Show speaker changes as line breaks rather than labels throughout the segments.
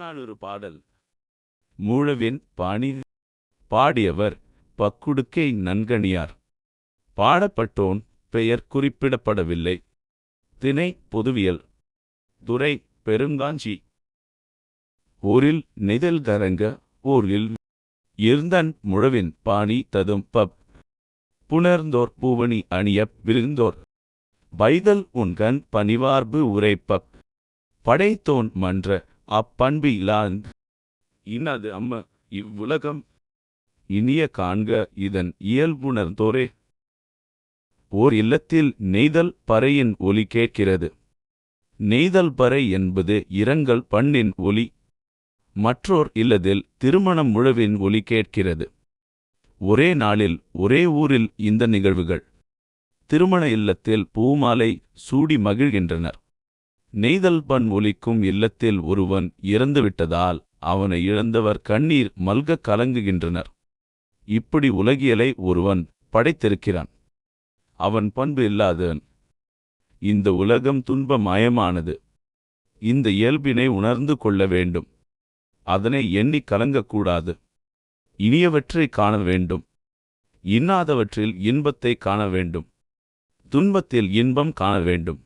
புறநானூறு பாடல். மூழவின் பாணி பாடியவர் பக்குடுக்கை நன்கணியார். பாடப்பட்டோன் பெயர் குறிப்பிடப்படவில்லை. திணை பொதுவியல். துறை பெருங்காஞ்சி. ஊரில் நெய்தல் தரங்க ஊரில் இருந்தன் முழவின் பாணி ததும் பப். புணர்ந்தோர் பூவணி அணியப் விருந்தோர். வைதல் உண்கண் பணிவார்பு உரைப்பப். படைத்தோன் மன்ற அப்பண்பு இலான் இன்னாது அம்ம இவ்வுலகம் இனிய காண்க இதன் இயல்புணர்ந்தோரே. ஓர் இல்லத்தில் நெய்தல் பறையின் ஒலி கேட்கிறது. நெய்தல் பறை என்பது இரங்கல் பண்ணின் ஒலி. மற்றோர் இல்லதில் திருமணம் முழவின் ஒலி கேட்கிறது. ஒரே நாளில் ஒரே ஊரில் இந்த நிகழ்வுகள். திருமண இல்லத்தில் பூமாலை சூடி மகிழ்கின்றனர். நெய்தல் பண் ஒலிக்கும் இல்லத்தில் ஒருவன் இறந்துவிட்டதால் அவனை இழந்தவர் கண்ணீர் மல்க கலங்குகின்றனர். இப்படி உலகியலை ஒருவன் படைத்திருக்கிறான். அவன் பண்பு இல்லாதவன். இந்த உலகம் துன்பமயமானது. இந்த இயல்பினை உணர்ந்து கொள்ள வேண்டும். அதனை எண்ணி கலங்கக்கூடாது. இனியவற்றை காண வேண்டும். இன்னாதவற்றில் இன்பத்தை காண வேண்டும். துன்பத்தில் இன்பம் காண வேண்டும்.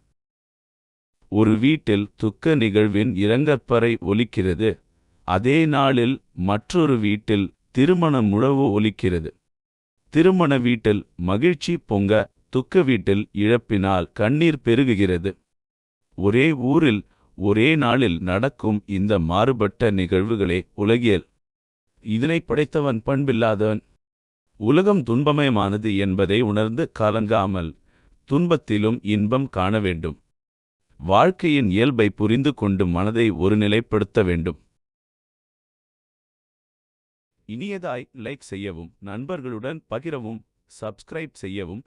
ஒரு வீட்டில் துக்க நிகழ்வின் இரங்கற்பறை ஒலிக்கிறது. அதே நாளில் மற்றொரு வீட்டில் திருமண முழவு ஒலிக்கிறது. திருமண வீட்டில் மகிழ்ச்சி பொங்க துக்க வீட்டில் இழப்பினால் கண்ணீர் பெருகுகிறது. ஒரே ஊரில் ஒரே நாளில் நடக்கும் இந்த மாறுபட்ட நிகழ்வுகளே உலகியல். இதனை படைத்தவன் பண்பில்லாதவன். உலகம் துன்பமயமானது என்பதை உணர்ந்து கலங்காமல் துன்பத்திலும் இன்பம் காண வேண்டும். வாழ்க்கையின் இயல்பை புரிந்து கொண்டு மனதை ஒருநிலைப்படுத்த வேண்டும். இனியதாய் லைக் செய்யவும் நண்பர்களுடன் பகிரவும் சப்ஸ்கிரைப் செய்யவும்